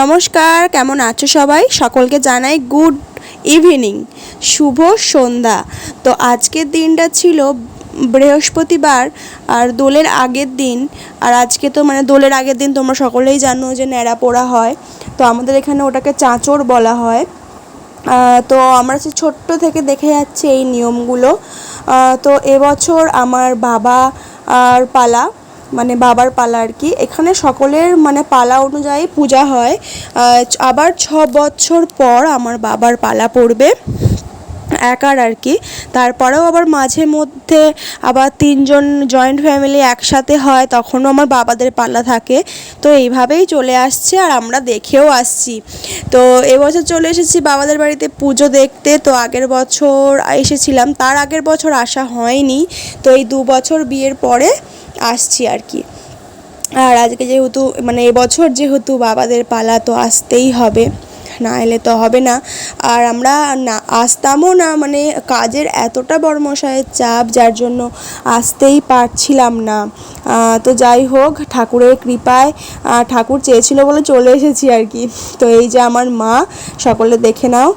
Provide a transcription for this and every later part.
নমস্কার, কেমন আছো সবাই? সকলকে জানাই গুড ইভিনিং, শুভ সন্ধ্যা। তো আজকের দিনটা ছিল বৃহস্পতিবার, আর দোলের আগের দিন, আর আজকে তো মানে দোলের আগের দিন তোমরা সকলেই জানো যে ন্যাড়া পোড়া হয়। তো আমাদের এখানে ওটাকে চাঁচর বলা হয়। তো আমরা সে ছোট্ট থেকে দেখে যাচ্ছি এই নিয়মগুলো। তো এবছর আমার বাবা আর পালা মানে বাবার পালা আর কি। এখানে সকলের মানে পালা অনুযায়ী পূজা হয়। আবার ছ বছর পর আমার বাবার পালা পড়বে। একার আর কি। তারপরেও আবার মাঝে মধ্যে আবার তিনজন জয়েন্ট ফ্যামিলি একসাথে হয়, তখনও আমার বাবাদের পালা থাকে। তো এইভাবেই চলে আসছে আর আমরা দেখেও আসছি। তো এবছর চলে এসেছি বাবাদের বাড়িতে পুজো দেখতে। তো আগের বছর এসেছিলাম। তার আগের বছর আসা হয়নি। তো এই দু বছর বিয়ের পরে আসছি আর কি। আর আজকে যেহেতু মানে এবছর যেহেতু বাবাদের পালা তো আসতেই হবে। না এলে তো হবে না। আর আমরা না, আসতামও না মানে কাজের এতটা বড় মশাইয়ের চাপ, যার জন্য আসতেই পারছিলাম না। তো যাই হোক, ঠাকুরের কৃপায় ঠাকুর চেয়েছিল বলে চলে এসেছি আর কি। তো এই যে আমার মা, সকলে দেখে নাও।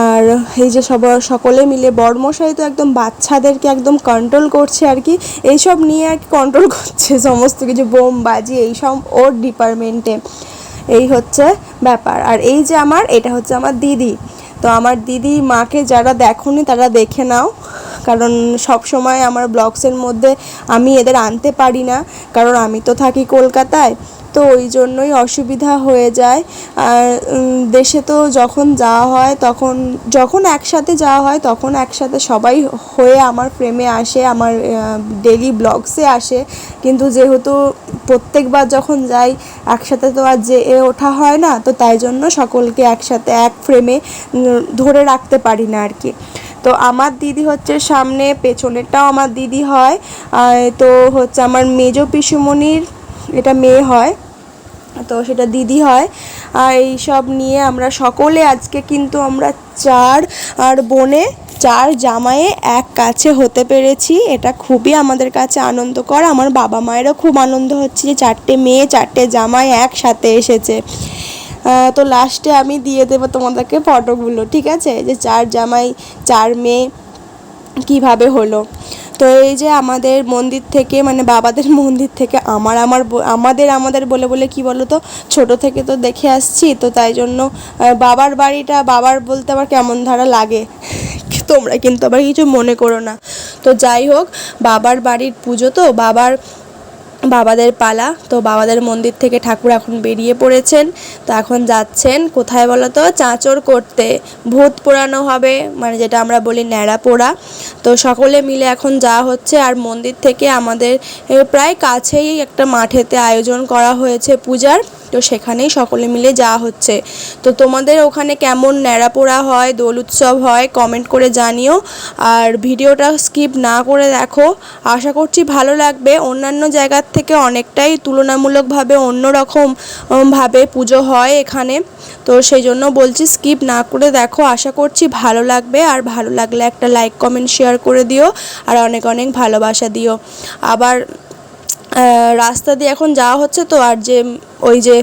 আর এই যে সব, সকলে মিলে বড়মশাই তো একদম বাচ্চাদেরকে একদম কন্ট্রোল করছে আর কি। এইসব নিয়ে আর কি কন্ট্রোল করছে, সমস্ত কিছু বোম বাজি এইসব ওর ডিপার্টমেন্টে এই হচ্ছে ব্যাপার। আর এই যে আমার, এটা হচ্ছে আমার দিদি। তো আমার দিদি মাকে যারা দেখনি, তারা দেখে নাও। কারণ সব সময় আমার ব্লগসের মধ্যে আমি এদের আনতে পারি না। কারণ আমি তো থাকি কলকাতায়। তো ওই জন্যই অসুবিধা হয়ে যায়। আর দেশে তো যখন যাওয়া হয় তখন, যখন একসাথে যাওয়া হয় তখন একসাথে সবাই হয়ে আমার ফ্রেমে আসে, আমার ডেলি ব্লগসে আসে। কিন্তু যেহেতু প্রত্যেকবার যখন যাই একসাথে তো আর যে ওঠা হয় না, তো তাই জন্য সকলকে একসাথে এক ফ্রেমে ধরে রাখতে পারি না আর কি তো আমার দিদি হচ্ছে সামনে, পেছনেরটাও আমার দিদি হয়। তো হচ্ছে আমার মেজ পিসুমণির এটা মেয়ে হয়, তো সেটা দিদি হয়। আর এই সব নিয়ে আমরা সকলে আজকে কিন্তু আমরা চার আর বোনে, চার জামায়ে এক কাছে হতে পেরেছি। এটা খুবই আমাদের কাছে আনন্দকর। আমার বাবা মায়েরও খুব আনন্দ হচ্ছে যে চারটে মেয়ে, চারটে জামাই একসাথে এসেছে। তো লাস্টে আমি দিয়ে দেবো তোমাদেরকে ফটোগুলো ঠিক আছে? যে চার জামাই, চার মেয়ে কীভাবে হলো। তো এই যে আমাদের মন্দির থেকে মানে বাবাদের মন্দির থেকে আমার আমার আমাদের আমাদের বলে বলে কি বলো তো ছোট থেকে তো দেখে আসছি, তো তাই জন্য বাবার বাড়িটা বাবার বলতে আবার কেমন ধারা লাগে? তোমরা কিন্তু আবার কিছু মনে করো না। তো যাই হোক, বাবার বাড়ির পুজো তো, বাবার বাবাদের পালা। তো বাবাদের মন্দির থেকে ঠাকুর এখন বেরিয়ে পড়েছেন। তো এখন যাচ্ছেন, কোথায় বলো তো চাঁচর করতে। ভূত পোড়ানো হবে মানে যেটা আমরা বলি ন্যাড়া পোড়া। তো সকলে মিলে এখন যাওয়া হচ্ছে। আর মন্দির থেকে আমাদের প্রায় কাছেই একটা মাঠেতে আয়োজন করা হয়েছে পূজার। তো সেখানেই সকলে মিলে যাওয়া হচ্ছে। তো তোমাদের ওখানে কেমন ন্যাড়া পোড়া হয়, দোল উৎসব হয় কমেন্ট করে জানিও। আর ভিডিওটা স্কিপ না করে দেখো। আশা করছি ভালো লাগবে। অন্যান্য জায়গার থেকে অনেকটাই তুলনামূলকভাবে অন্যরকম ভাবে পুজো হয় এখানে। তো সেই জন্য বলছি স্কিপ না করে দেখো, আশা করছি ভালো লাগবে। আর ভালো লাগলে একটা লাইক কমেন্ট শেয়ার করে দিও। আর অনেক অনেক ভালোবাসা দিও। আবার রাস্তা দিয়ে এখন যাওয়া হচ্ছে তো, আর যে ওই যে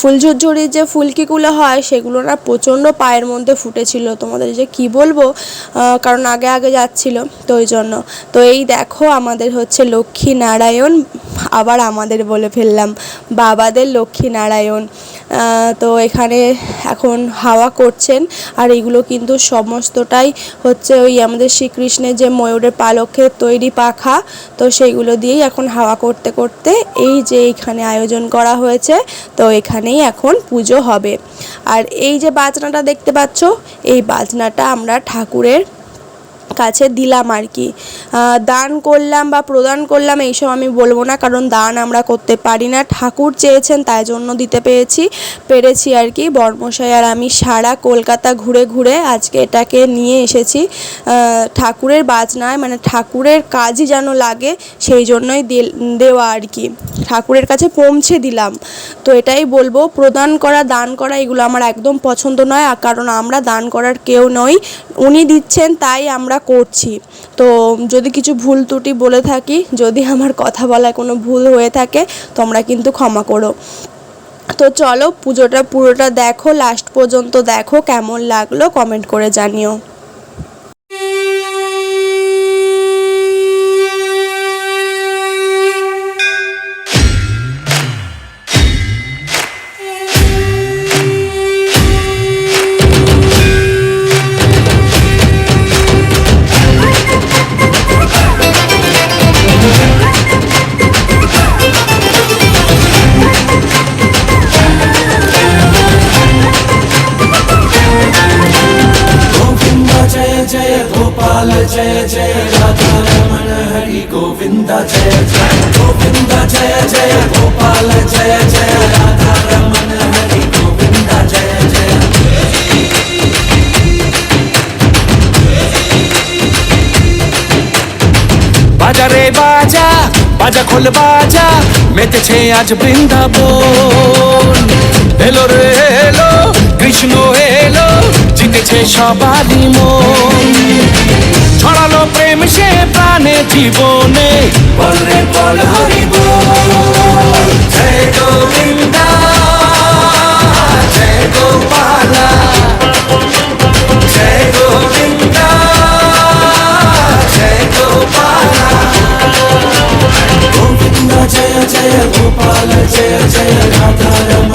ফুলঝুরঝুরির যে ফুলকিগুলো হয়, সেগুলো না প্রচণ্ড পায়ের মধ্যে ফুটেছিল। তোমাদের যে কি বলব? কারণ আগে আগে যাচ্ছিল, তো ওই জন্য। তো এই দেখো, আমাদের হচ্ছে লক্ষ্মী নারায়ণ, আবার আমাদের বলে ফেললাম, বাবাদের লক্ষ্মী নারায়ণ। তো এখানে এখন হাওয়া করছেন। আর এগুলো কিন্তু সমস্তটাই হচ্ছে ওই আমাদের শ্রীকৃষ্ণের যে ময়ূরের পালকের তৈরি পাখা, তো সেইগুলো দিয়েই এখন হাওয়া করতে করতে এই যে এইখানে আয়োজন করা হয়েছে, তো এখানেই এখন পুজো হবে। আর এই যে বাজনাটা দেখতে পাচ্ছ, এই বাজনাটা আমরা ঠাকুরের কাছে দিলাম আর কি। দান করলাম বা প্রদান করলাম এইসব আমি বলব না, কারণ দান আমরা করতে পারি না। ঠাকুর চেয়েছেন, তাই জন্য দিতে পেরেছি পেরেছি আর কি। বর্মশাই আর আমি সারা কলকাতা ঘুরে ঘুরে আজকে এটাকে নিয়ে এসেছি। ঠাকুরের বাজনায় মানে ঠাকুরের কাজই যেন লাগে, সেই জন্যই দেওয়া আর কি। ঠাকুরের কাছে পৌঁছে দিলাম। তো এটাই বলব, প্রদান করা, দান করা এগুলো আমার একদম পছন্দ নয় কারণ আমরা দান করার কেউ নই। উনি দিচ্ছেন, তাই আমরা করছি। তো যদি কিছু ভুল ত্রুটি বলে থাকি, যদি আমার কথা বলায় কোনো ভুল হয়ে থাকে, তোমরা কিন্তু ক্ষমা করো। তো চলো পুজোটা পুরোটা দেখো লাস্ট পর্যন্ত দেখো, কেমন লাগল কমেন্ট করে জানিও। जय जय गोपाल जय जय राधा रमण हरि गोविन्द जय जय गोविन्द जय जय गोपाल जय जय राधा रमण हरि गोविन्द जय जय বাজারে বাজা বাজা খোল বাজা মেতেছে আজ বৃন্দাবন এলো রে এলো কৃষ্ণ এলো জিতেছে সবারই মন। ছড়ালো প্রেম সে প্রাণে জীবনে। বলরে বল, হরি জয় জয় গোপাল। জয় জয় রাধা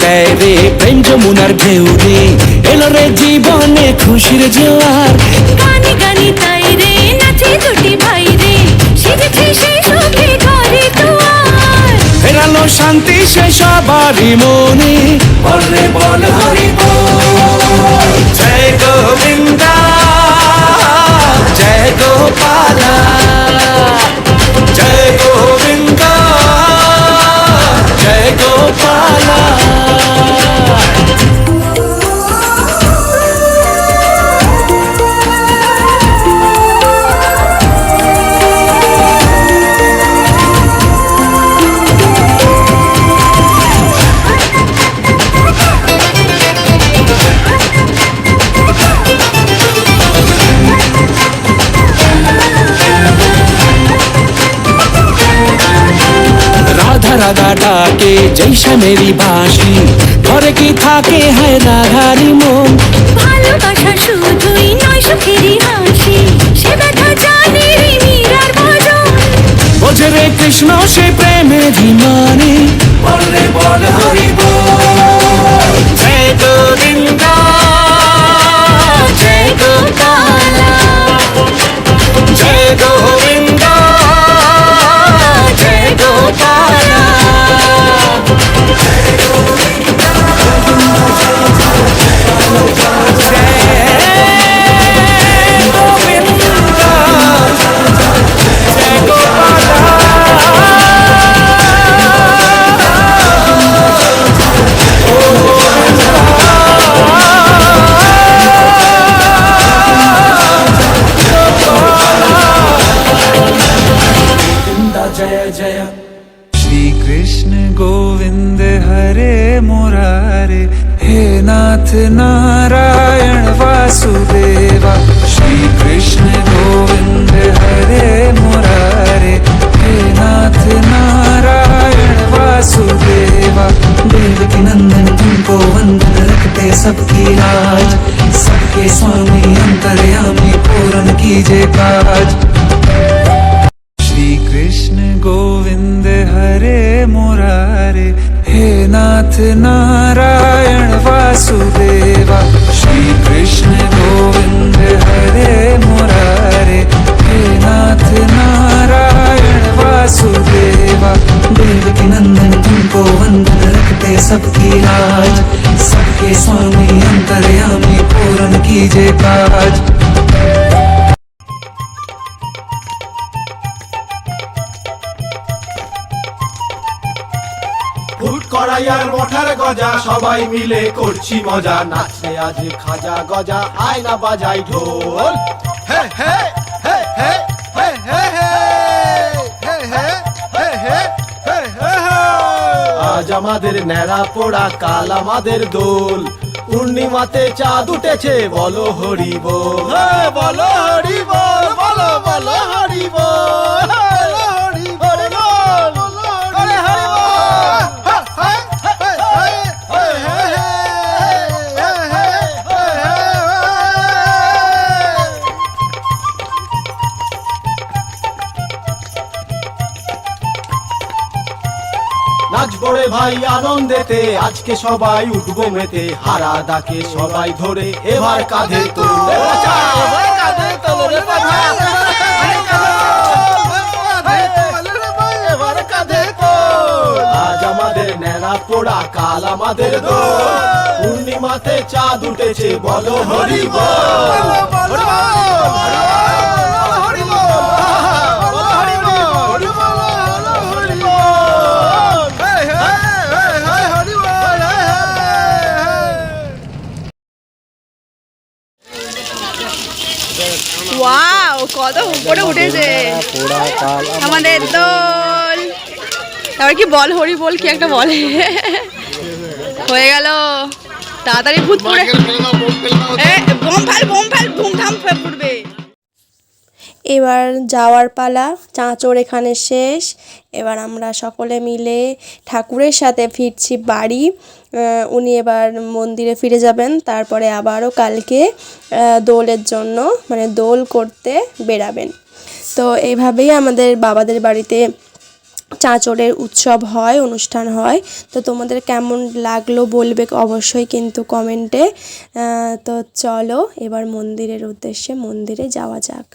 দেয় রে প্রেম যমুনার ঢেউ রে এলো রে জীবনে খুশির জোয়ার। গানে গানে তাই রে নাচে দুটি ভাই রে। সেজেছে সেই সুখে ঘরে দুয়ার। ফেরালো শান্তি সে সবারই মনে। বল বল হরি জয় গোবিন্দা জয় গোপালা। রাধা ডাকে জৈসা মেরি বাঁশি। ঘরে কি থাকে হয় রাধারি মন। ভালোবাসা শুধুই নয় সুখেরই হাসি সে ব্যথা জানে রে মীরার ভজন। বোঝে রে কৃষ্ণ সে প্রেমের মানে। বলে বল হরি বল। জয় গোবিন্দা জয় গোপালা जय जय। श्री कृष्ण गोविंद हरे मुरारे, हे नाथ नारायण वासुदेवा। श्री कृष्ण गोविंद हरे मुरारे, हे नाथ नारायण वासुदेवा। देव की नंदन तुमको वंदन रखते सबकी लाज सबके स्वामी अंतर्यामी पूर्ण कीजिए काज। मुरारे, हे नाथ नारायण वासुदेवा, श्री कृष्ण गोविंद हरे मुरारे, हे नाथ नारायण वासुदेवा देव की नंदन तुमको वंदन रखते सबकी लाज, सबके स्वामी अंतर्यामी पूर्ण आज ফুট করাই আর মঠার গজা সবাই মিলে করছি মজা নাচে আজ খাজা গজা আয় না বাজাই ঢোল। আজ আমাদের ন্যাড়া পোড়া কাল আমাদের দোল পূর্ণিমাতে চাঁদ উঠেছে বলো হরি বল হ্যাঁ, বলো হরি বল বলো বলো হরি বল আনন্দেতে আজকে সবাই উঠবো মেতে হারা দাকে সবাই ধরে এবার কাঁধে তুলবে। আজ আমাদের ন্যাড়া পোড়া কাল আমাদের পূর্ণিমাতে চাঁদ উঠেছে বলো হরি বল কত উপরে উঠেছে? আমাদের দোল। তারপর কি বল হরি বল কি একটা বলে? হয়ে গেল। তাড়াতাড়ি ভূত পড়ে। বোম ফেল বোম ফেল ধুমধাম ফুটবে। এবার যাওয়ার পালা চাঁচর এখানে শেষ। এবার আমরা সকলে মিলে ঠাকুরের সাথে ফিরছি বাড়ি। উনি এবার মন্দিরে ফিরে যাবেন। তারপরে আবারও কালকে দোলের জন্য মানে দোল করতে বেরাবেন। তো এইভাবেই আমাদের বাবাদের বাড়িতে চাঁচরের উৎসব হয়, অনুষ্ঠান হয়। তো তোমাদের কেমন লাগল বলবে অবশ্যই কিন্তু কমেন্টে। তো চলো এবার মন্দিরের উদ্দেশ্যে মন্দিরে যাওয়া যাক।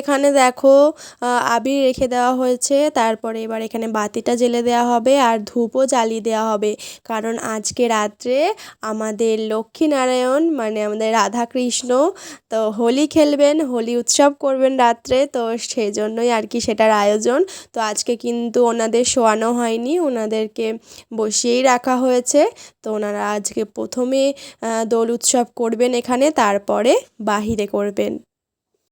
এখানে দেখো আবির রেখে দেওয়া হয়েছে। তারপরে এবার এখানে বাতিটা জ্বেলে দেওয়া হবে আর ধূপও জ্বালিয়ে দেওয়া হবে। কারণ আজকে রাত্রে আমাদের লক্ষ্মীনারায়ণ মানে আমাদের রাধাকৃষ্ণ, তো হোলি খেলবেন, হোলি উৎসব করবেন রাত্রে, তো সেই জন্যই আর কি সেটার আয়োজন। তো আজকে কিন্তু ওনাদের শোয়ানো হয়নি, ওনাদেরকে বসিয়েই রাখা হয়েছে। তো ওনারা আজকে প্রথমে দোল উৎসব করবেন এখানে, তারপরে বাহিরে করবেন।